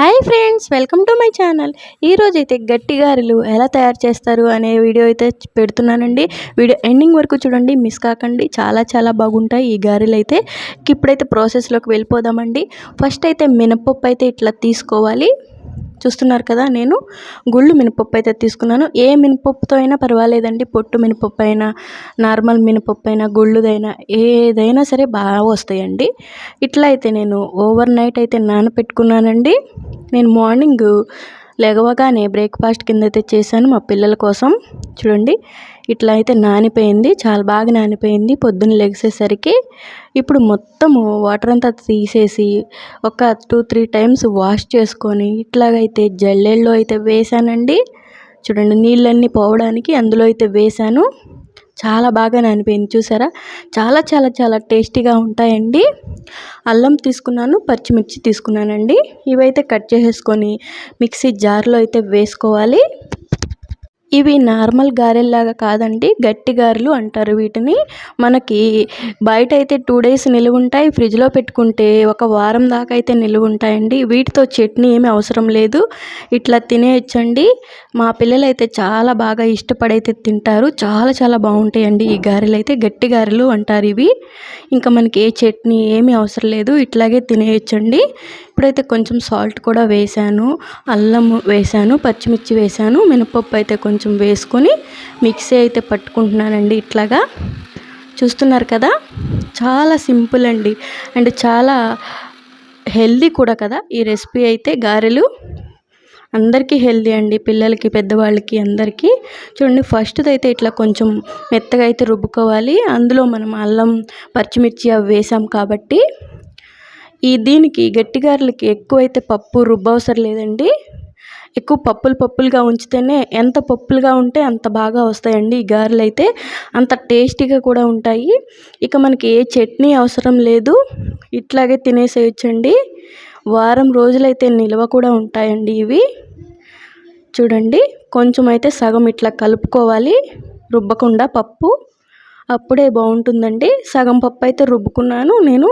Hi friends welcome to my channel. ఈరోజు అయితే గట్టి గారెలు ఎలా తయారు చేస్తారు అనే వీడియో అయితే పెడుతున్నానండి. వీడియో ఎండింగ్ వరకు చూడండి మిస్ కాకండి. చాలా చాలా బాగుంటాయి ఈ గారెలు అయితే ఇప్పుడైతే ప్రాసెస్లోకి వెళ్ళిపోదామండి. ఫస్ట్ అయితే మినపప్పు అయితే ఇట్లా తీసుకోవాలి. చూస్తున్నారు కదా నేను గుళ్ళు మినపప్పు అయితే తీసుకున్నాను. ఏ మినపప్పుతో అయినా పర్వాలేదండి. పొట్టు మినపప్పు అయినా నార్మల్ మినపప్పు అయినా గుళ్ళుదైనా ఏదైనా సరే బాగా వస్తాయండి. ఇట్లా అయితే నేను ఓవర్ నైట్ అయితే నానపెట్టుకున్నానండి. నేను మార్నింగ్ లేవగానే బ్రేక్ఫాస్ట్ కింద అయితే చేశాను మా పిల్లల కోసం. చూడండి ఇట్లా అయితే నానిపోయింది చాలా బాగా నానిపోయింది. పొద్దున్న లెగిసేసరికి ఇప్పుడు మొత్తము వాటర్ అంతా తీసేసి ఒక టూ త్రీ టైమ్స్ వాష్ చేసుకొని ఇట్లాగైతే జల్లెల్లో అయితే వేసానండి చూడండి నీళ్ళన్నీ పోవడానికి అందులో అయితే వేసాను చాలా బాగా నానిపోయింది చూసారా? చాలా చాలా చాలా టేస్టీగా ఉంటాయండి. అల్లం తీసుకున్నాను పచ్చిమిర్చి తీసుకున్నానండి. ఇవైతే కట్ చేసేసుకొని మిక్సీ జార్లో అయితే వేసుకోవాలి. ఇవి నార్మల్ గారెల్లాగా కాదండి గట్టి గారెలు అంటారు. వీటిని మనకి బయట అయితే టూ డేస్ నిలువ ఉంటాయి ఫ్రిడ్జ్లో పెట్టుకుంటే ఒక వారం దాకా అయితే నిలువ ఉంటాయండి వీటితో చట్నీ ఏమి అవసరం లేదు. ఇట్లా తినేయచ్చండి. మా పిల్లలు అయితే చాలా బాగా ఇష్టపడైతే తింటారు. చాలా చాలా బాగుంటాయండి ఈ గారెలు అయితే గట్టి గారెలు అంటారు ఇవి. ఇంకా మనకి ఏ చట్నీ ఏమీ అవసరం లేదు. ఇట్లాగే తినేయచ్చండి. ఇప్పుడైతే కొంచెం సాల్ట్ కూడా వేసాను. అల్లం వేసాను పచ్చిమిర్చి వేసాను. మినపప్పు అయితే కొంచెం వేసుకొని మిక్సీ అయితే పట్టుకుంటున్నానండి ఇట్లాగా. చూస్తున్నారు కదా? చాలా సింపుల్ అండి. అండ్ చాలా హెల్దీ కూడా కదా ఈ రెసిపీ అయితే గారెలు. అందరికీ హెల్దీ అండి పిల్లలకి పెద్దవాళ్ళకి అందరికీ. చూడండి ఫస్ట్ది అయితే ఇట్లా కొంచెం మెత్తగా అయితే రుబ్బుకోవాలి. అందులో మనం అల్లం పచ్చిమిర్చి అవి వేసాం కాబట్టి ఈ దీనికి గట్టిగారలకి ఎక్కువైతే పప్పు రుబ్బవసరం లేదండి. ఎక్కువ పప్పులు పప్పులుగా ఉంచితేనే ఎంత పప్పులుగా ఉంటే అంత బాగా వస్తాయండి ఈ గారెలు అయితే అంత టేస్టీగా కూడా ఉంటాయి. ఇక మనకి ఏ చట్నీ అవసరం లేదు. ఇట్లాగే తినేసేయచ్చండి. వారం రోజులైతే నిల్వ కూడా ఉంటాయండి ఇవి. చూడండి కొంచెం అయితే సగం ఇట్లా కలుపుకోవాలి. రుబ్బకుండా పప్పు. అప్పుడే బాగుంటుందండి. సగం పప్పు అయితే రుబ్బుకున్నాను. నేను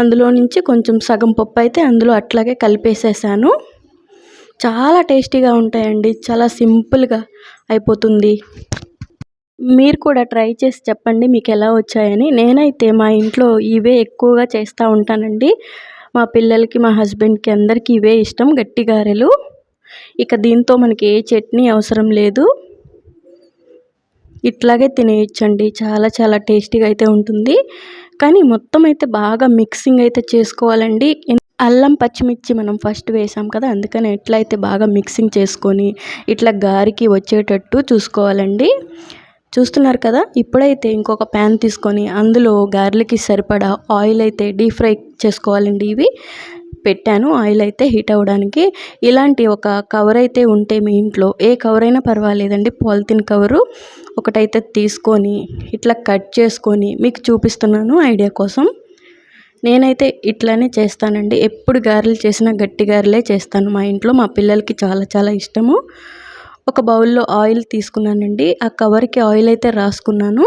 అందులో నుంచి కొంచెం సగం పప్పు అయితే అందులో అట్లాగే కలిపేసేసాను. చాలా టేస్టీగా ఉంటాయండి. చాలా సింపుల్గా అయిపోతుంది. మీరు కూడా ట్రై చేసి చెప్పండి మీకు ఎలా వచ్చాయని. నేనైతే మా ఇంట్లో ఇవే ఎక్కువగా చేస్తూ ఉంటానండి. మా పిల్లలకి మా హస్బెండ్కి అందరికీ ఇవే ఇష్టం గట్టి గారెలు ఇక దీంతో మనకి ఏ చట్నీ అవసరం లేదు. ఇట్లాగే తినేయచ్చండి. చాలా చాలా టేస్టీగా అయితే ఉంటుంది. కానీ మొత్తం అయితే బాగా మిక్సింగ్ అయితే చేసుకోవాలండి. అల్లం పచ్చిమిర్చి మనం ఫస్ట్ వేసాం కదా అందుకని ఎట్లయితే బాగా మిక్సింగ్ చేసుకొని ఇట్లా గారికి వచ్చేటట్టు చూసుకోవాలండి. చూస్తున్నారు కదా ఇప్పుడైతే ఇంకొక ప్యాన్ తీసుకొని అందులో గార్లికి సరిపడా ఆయిల్ అయితే డీప్ ఫ్రై చేసుకోవాలండి ఇవి. పెట్టాను. ఆయిల్ అయితే హీట్ అవ్వడానికి. ఇలాంటి ఒక కవర్ అయితే ఉంటే మీ ఇంట్లో ఏ కవర్ అయినా పర్వాలేదండి. పాలిథిన్ కవరు ఒకటైతే తీసుకొని ఇట్లా కట్ చేసుకొని మీకు చూపిస్తున్నాను ఐడియా కోసం. నేనైతే ఇట్లానే చేస్తానండి. ఎప్పుడు గారెలు చేసినా గట్టి గారెలే చేస్తాను మా ఇంట్లో. మా పిల్లలకి చాలా చాలా ఇష్టము. ఒక బౌల్లో ఆయిల్ తీసుకున్నానండి. ఆ కవర్కి ఆయిల్ అయితే రాసుకున్నాను.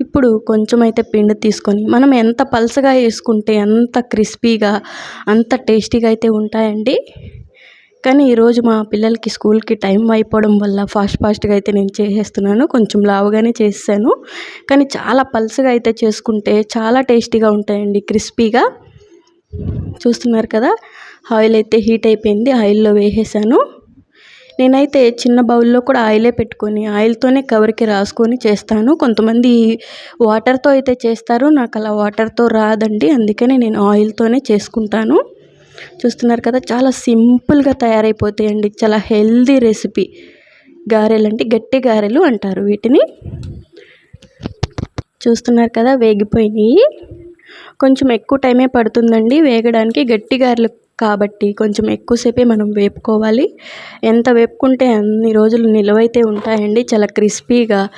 ఇప్పుడు కొంచెం అయితే పిండి తీసుకొని మనం ఎంత పలసగా వేసుకుంటే అంత క్రిస్పీగా అంత టేస్టీగా అయితే ఉంటాయండి. కానీ ఈరోజు మా పిల్లలకి స్కూల్కి టైం అయిపోవడం వల్ల ఫాస్ట్ ఫాస్ట్గా అయితే నేను చేసేస్తున్నాను. కొంచెం లావుగానే చేసాను కానీ చాలా పల్సగా అయితే చేసుకుంటే చాలా టేస్టీగా ఉంటాయండి క్రిస్పీగా. చూస్తున్నారు కదా ఆయిల్ అయితే హీట్ అయిపోయింది ఆయిల్లో వేసేసాను. నేనైతే చిన్న బౌల్లో కూడా ఆయిలే పెట్టుకొని ఆయిల్తోనే కవర్కి రాసుకొని చేస్తాను. కొంతమంది వాటర్తో అయితే చేస్తారు నాకు అలా వాటర్తో రాదండి. అందుకనే నేను ఆయిల్తోనే చేసుకుంటాను. చూస్తున్నారు కదా చాలా సింపుల్గా తయారైపోతాయండి. చాలా హెల్దీ రెసిపీ. గారెలు అంటే గట్టి గారెలు అంటారు వీటిని. చూస్తున్నారు కదా వేగిపోయినాయి. కొంచెం ఎక్కువ టైమే పడుతుందండి. వేగడానికి గట్టి గారెలు కాబట్టి కొంచెం ఎక్కువసేపే మనం వేపుకోవాలి. ఎంత వేపుకుంటే అన్ని రోజులు నిలవైతే ఉంటాయండి. చాలా క్రిస్పీగా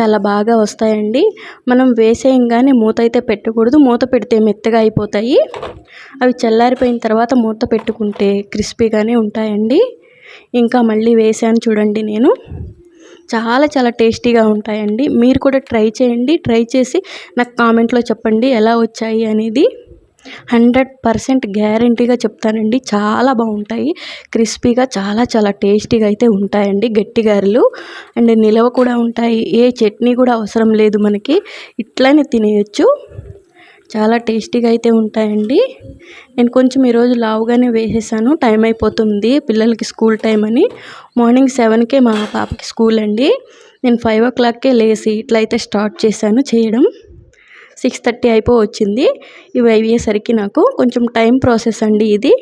చాలా బాగా వస్తాయండి. మనం వేసేయంగానే మూత అయితే పెట్టకూడదు. మూత పెడితే మెత్తగా అయిపోతాయి. అవి చల్లారిపోయిన తర్వాత మూత పెట్టుకుంటే క్రిస్పీగానే ఉంటాయండి. ఇంకా మళ్ళీ వేసాను చూడండి నేను. చాలా చాలా టేస్టీగా ఉంటాయండి. మీరు కూడా ట్రై చేయండి. ట్రై చేసి నాకు కామెంట్లో చెప్పండి ఎలా వచ్చాయి అనేది. హండ్రెడ్ పర్సెంట్ గ్యారంటీగా చెప్తానండి. చాలా బాగుంటాయి. క్రిస్పీగా చాలా చాలా టేస్టీగా అయితే ఉంటాయండి గట్టి గారెలు అండ్ నిలవ కూడా ఉంటాయి. ఏ చట్నీ కూడా అవసరం లేదు మనకి. ఇట్లనే తినేయచ్చు. చాలా టేస్టీగా అయితే ఉంటాయండి. నేను కొంచెం ఈరోజు లావుగానే వేసేసాను. టైం అయిపోతుంది. పిల్లలకి స్కూల్ టైం అని. మార్నింగ్ సెవెన్కే మా పాపకి స్కూల్ అండి. నేను ఫైవ్ ఓ క్లాక్కే లేసి ఇట్లయితే స్టార్ట్ చేశాను చేయడం. సిక్స్ థర్టీ అయిపో వచ్చింది ఇవి అయ్యేసరికి నాకు కొంచెం టైం ప్రాసెస్ అండి ఇది.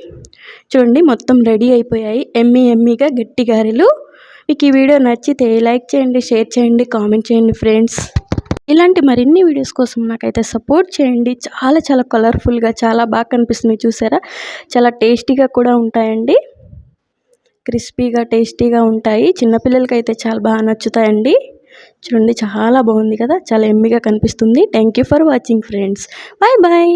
చూడండి మొత్తం రెడీ అయిపోయాయి. ఎమ్మీ ఎమ్మీగా గట్టి గారెలు. మీకు ఈ వీడియో నచ్చితే లైక్ చేయండి షేర్ చేయండి కామెంట్ చేయండి ఫ్రెండ్స్. ఇలాంటి మరిన్ని వీడియోస్ కోసం నాకైతే సపోర్ట్ చేయండి. చాలా చాలా కలర్ఫుల్గా చాలా బాగా కనిపిస్తున్నాయి చూసారా? చాలా టేస్టీగా కూడా ఉంటాయండి. క్రిస్పీగా టేస్టీగా ఉంటాయి. చిన్నపిల్లలకి అయితే చాలా బాగా నచ్చుతాయండి. చూడండి చాలా బాగుంది కదా? చాలా ఎమ్మిగా కనిపిస్తుంది. Thank you for watching friends bye bye